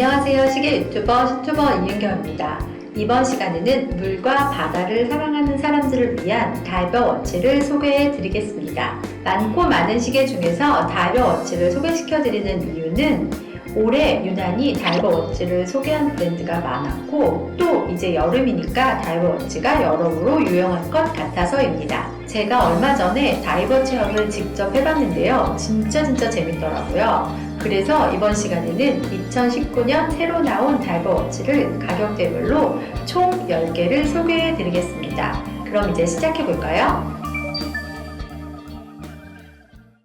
안녕하세요. 시계 유튜버 시튜버 이은경입니다. 이번 시간에는 물과 바다를 사랑하는 사람들을 위한 다이버 워치를 소개해 드리겠습니다. 많고 많은 시계 중에서 다이버 워치를 소개시켜 드리는 이유는 올해 유난히 다이버 워치를 소개한 브랜드가 많았고 또 이제 여름이니까 다이버 워치가 여러모로 유용할 것 같아서입니다. 제가 얼마 전에 다이버 체험을 직접 해봤는데요. 진짜 진짜 재밌더라고요. 그래서 이번 시간에는 2019년 새로 나온 다이버 워치를 가격 대별로 총 10개를 소개해 드리겠습니다. 그럼 이제 시작해 볼까요?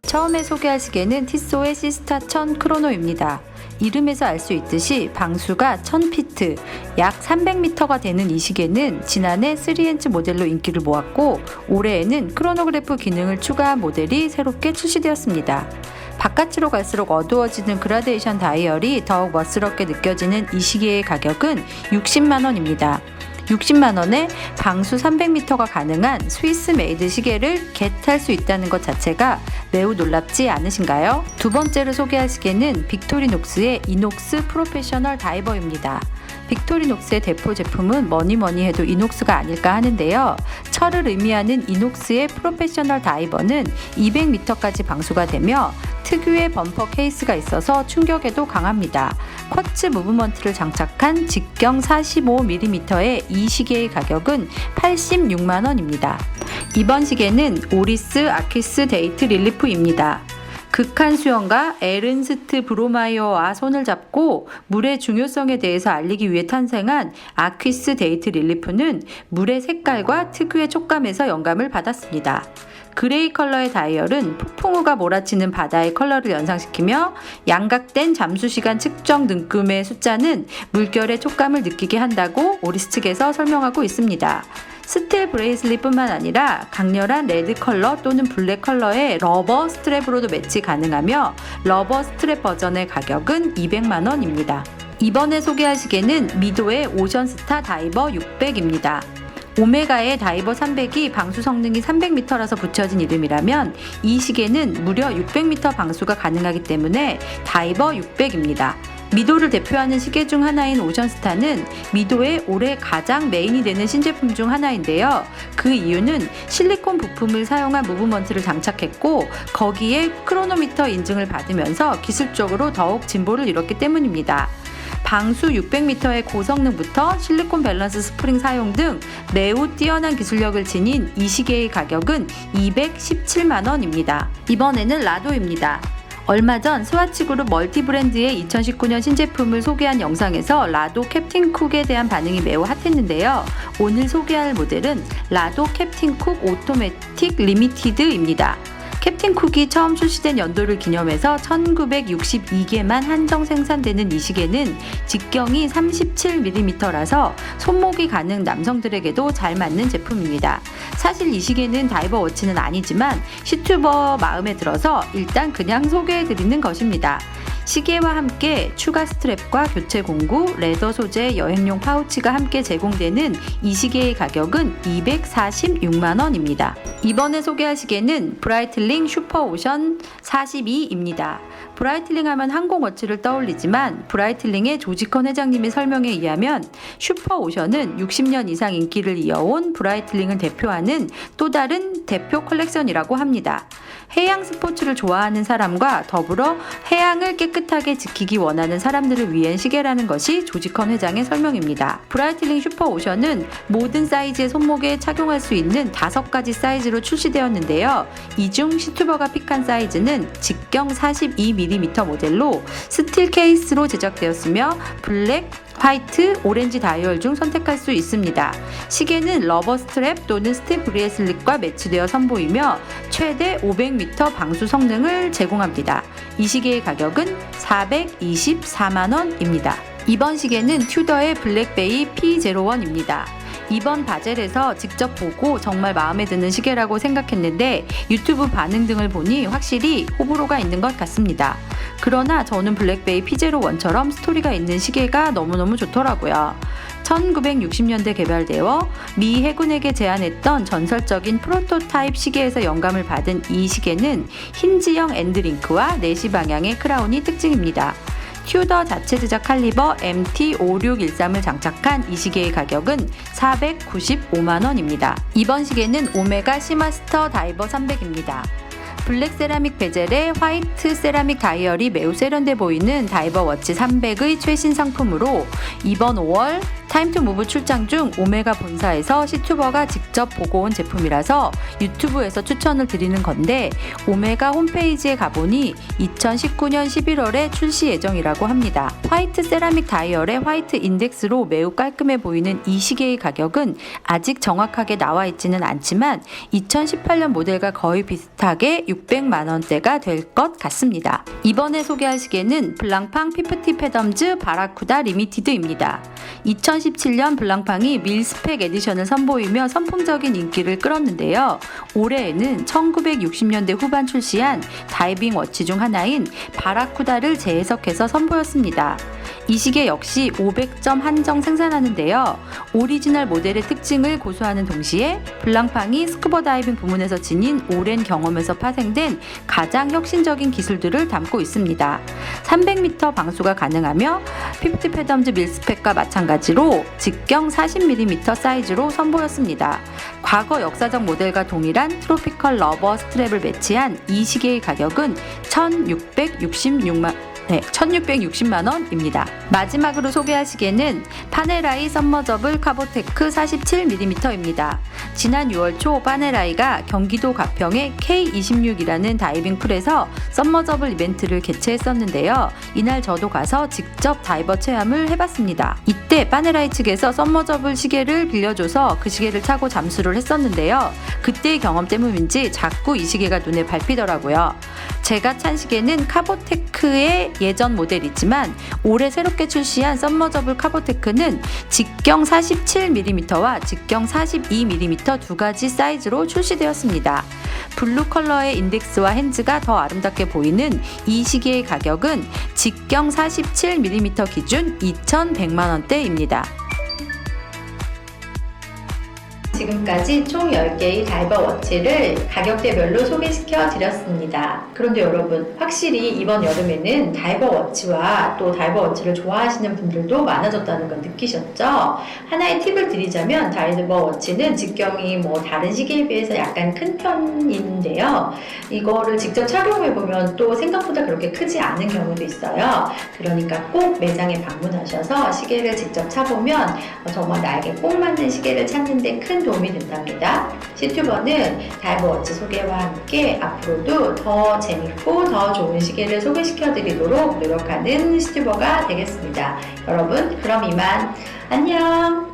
처음에 소개할 시계는 티소의 시스타 1000 크로노입니다. 이름에서 알 수 있듯이 방수가 1000피트, 약 300m가 되는 이 시계는 지난해 3인치 모델로 인기를 모았고 올해에는 크로노그래프 기능을 추가한 모델이 새롭게 출시되었습니다. 바깥으로 갈수록 어두워지는 그라데이션 다이얼이 더욱 멋스럽게 느껴지는 이 시계의 가격은 60만 원입니다. 60만 원에 방수 300m가 가능한 스위스 메이드 시계를 겟할 수 있다는 것 자체가 매우 놀랍지 않으신가요? 두 번째로 소개할 시계는 빅토리녹스의 이녹스 프로페셔널 다이버입니다. 빅토리녹스의 대표 제품은 뭐니 뭐니 해도 이녹스가 아닐까 하는데요. 철을 의미하는 이녹스의 프로페셔널 다이버는 200m까지 방수가 되며 특유의 범퍼 케이스가 있어서 충격에도 강합니다. 쿼츠 무브먼트를 장착한 직경 45mm의 이 시계의 가격은 86만 원입니다. 이번 시계는 오리스 아키스 데이트 릴리프입니다. 극한 수영가 에른스트 브로마이어와 손을 잡고 물의 중요성에 대해서 알리기 위해 탄생한 아퀴스 데이트 릴리프는 물의 색깔과 특유의 촉감에서 영감을 받았습니다. 그레이 컬러의 다이얼은 폭풍우가 몰아치는 바다의 컬러를 연상시키며 양각된 잠수 시간 측정 등급의 숫자는 물결의 촉감을 느끼게 한다고 오리스 측에서 설명하고 있습니다. 스틸 브레이슬릿뿐만 아니라 강렬한 레드 컬러 또는 블랙 컬러의 러버 스트랩으로도 매치 가능하며 러버 스트랩 버전의 가격은 200만 원입니다. 이번에 소개할 시계는 미도의 오션스타 다이버 600입니다. 오메가의 다이버 300이 방수 성능이 300m라서 붙여진 이름이라면 이 시계는 무려 600m 방수가 가능하기 때문에 다이버 600입니다. 미도를 대표하는 시계 중 하나인 오션스타는 미도의 올해 가장 메인이 되는 신제품 중 하나인데요. 그 이유는 실리콘 부품을 사용한 무브먼트를 장착했고 거기에 크로노미터 인증을 받으면서 기술적으로 더욱 진보를 이뤘기 때문입니다. 방수 600m의 고성능부터 실리콘 밸런스 스프링 사용 등 매우 뛰어난 기술력을 지닌 이 시계의 가격은 217만 원입니다. 이번에는 라도입니다. 얼마 전 스와치 그룹 멀티 브랜드의 2019년 신제품을 소개한 영상에서 라도 캡틴 쿡에 대한 반응이 매우 핫했는데요. 오늘 소개할 모델은 라도 캡틴 쿡 오토매틱 리미티드입니다. 캡틴 쿡이 처음 출시된 연도를 기념해서 1962개만 한정 생산되는 이 시계는 직경이 37mm라서 손목이 가는 남성들에게도 잘 맞는 제품입니다. 사실 이 시계는 다이버 워치는 아니지만 시튜버 마음에 들어서 일단 그냥 소개해드리는 것입니다. 시계와 함께 추가 스트랩과 교체 공구, 레더 소재 여행용 파우치가 함께 제공되는 이 시계의 가격은 246만 원입니다. 이번에 소개할 시계는 브라이틀링 슈퍼오션 42입니다. 브라이틀링 하면 항공워치를 떠올리지만 브라이틀링의 조지컨 회장님의 설명에 의하면 슈퍼오션은 60년 이상 인기를 이어온 브라이틀링을 대표하는 또 다른 대표 컬렉션이라고 합니다. 해양 스포츠를 좋아하는 사람과 더불어 해양을 깨끗하게 지키기 원하는 사람들을 위한 시계라는 것이 조지컨 회장의 설명입니다. 브라이틀링 슈퍼오션은 모든 사이즈의 손목에 착용할 수 있는 다섯 가지 사이즈로 출시되었는데요. 이 중 시튜버가 픽한 사이즈는 직경 42mm 모델로 스틸 케이스로 제작되었으며 블랙, 화이트, 오렌지 다이얼 중 선택할 수 있습니다. 시계는 러버 스트랩 또는 스틸 브레이슬릿과 매치되어 선보이며 최대 500m 방수 성능을 제공합니다. 이 시계의 가격은 424만 원입니다. 이번 시계는 튜더의 블랙베이 P01입니다. 이번 바젤에서 직접 보고 정말 마음에 드는 시계라고 생각했는데 유튜브 반응 등을 보니 확실히 호불호가 있는 것 같습니다. 그러나 저는 블랙베이 P01처럼 스토리가 있는 시계가 너무너무 좋더라고요. 1960년대 개발되어 미 해군에게 제안했던 전설적인 프로토타입 시계에서 영감을 받은 이 시계는 힌지형 엔드링크와 내시 방향의 크라운이 특징입니다. 튜더 자체 제작 칼리버 MT5613을 장착한 이 시계의 가격은 495만 원입니다. 이번 시계는 오메가 시마스터 다이버 300입니다. 블랙 세라믹 베젤에 화이트 세라믹 다이얼이 매우 세련돼 보이는 다이버 워치 300의 최신 상품으로 이번 5월 타임 투 무브 출장 중 오메가 본사에서 시튜버가 직접 보고 온 제품이라서 유튜브에서 추천을 드리는 건데 오메가 홈페이지에 가보니 2019년 11월에 출시 예정이라고 합니다. 화이트 세라믹 다이얼의 화이트 인덱스로 매우 깔끔해 보이는 이 시계의 가격은 아직 정확하게 나와 있지는 않지만 2018년 모델과 거의 비슷하게 600만 원대가 될 것 같습니다. 이번에 소개할 시계는 블랑팡 피프티 페덤즈 바라쿠다 리미티드입니다. 2017년 블랑팡이 밀스펙 에디션을 선보이며 선풍적인 인기를 끌었는데요. 올해에는 1960년대 후반 출시한 다이빙 워치 중 하나인 바라쿠다를 재해석해서 선보였습니다. 이 시계 역시 500점 한정 생산하는데요. 오리지널 모델의 특징을 고수하는 동시에 블랑팡이 스쿠버 다이빙 부문에서 지닌 오랜 경험에서 파생 된 가장 혁신적인 기술들을 담고 있습니다. 300m 방수가 가능하며 피프티 페덤즈 밀스펙과 마찬가지로 직경 40mm 사이즈로 선보였습니다. 과거 역사적 모델과 동일한 트로피컬 러버 스트랩을 매치한 이 시계의 가격은 1666만 네, 1660만 원입니다. 마지막으로 소개할 시계는 파네라이 썸머저블 카보테크 47mm입니다. 지난 6월 초 파네라이가 경기도 가평의 K26이라는 다이빙 풀에서 썸머저블 이벤트를 개최했었는데요. 이날 저도 가서 직접 다이버 체험을 해봤습니다. 이때 파네라이 측에서 썸머저블 시계를 빌려줘서 그 시계를 차고 잠수를 했었는데요. 그때의 경험 때문인지 자꾸 이 시계가 눈에 밟히더라고요. 제가 찬 시계는 카보테크의 예전 모델이지만 올해 새롭게 출시한 썸머저블 카보테크는 직경 47mm와 직경 42mm 두 가지 사이즈로 출시되었습니다. 블루 컬러의 인덱스와 핸즈가 더 아름답게 보이는 이 시계의 가격은 직경 47mm 기준 2,100만 원대입니다. 지금까지 총 10개의 다이버 워치를 가격대별로 소개시켜 드렸습니다. 그런데 여러분, 확실히 이번 여름에는 다이버 워치와 또 다이버 워치를 좋아하시는 분들도 많아졌다는 걸 느끼셨죠? 하나의 팁을 드리자면 다이버 워치는 직경이 뭐 다른 시계에 비해서 약간 큰 편인데요. 이거를 직접 착용해보면 또 생각보다 그렇게 크지 않은 경우도 있어요. 그러니까 꼭 매장에 방문하셔서 시계를 직접 차보면 정말 나에게 꼭 맞는 시계를 찾는데 큰 도움이 된답니다. 시튜버는 다이버 워치 소개와 함께 앞으로도 더 재밌고 더 좋은 시계를 소개시켜 드리도록 노력하는 시튜버가 되겠습니다. 여러분, 그럼 이만 안녕!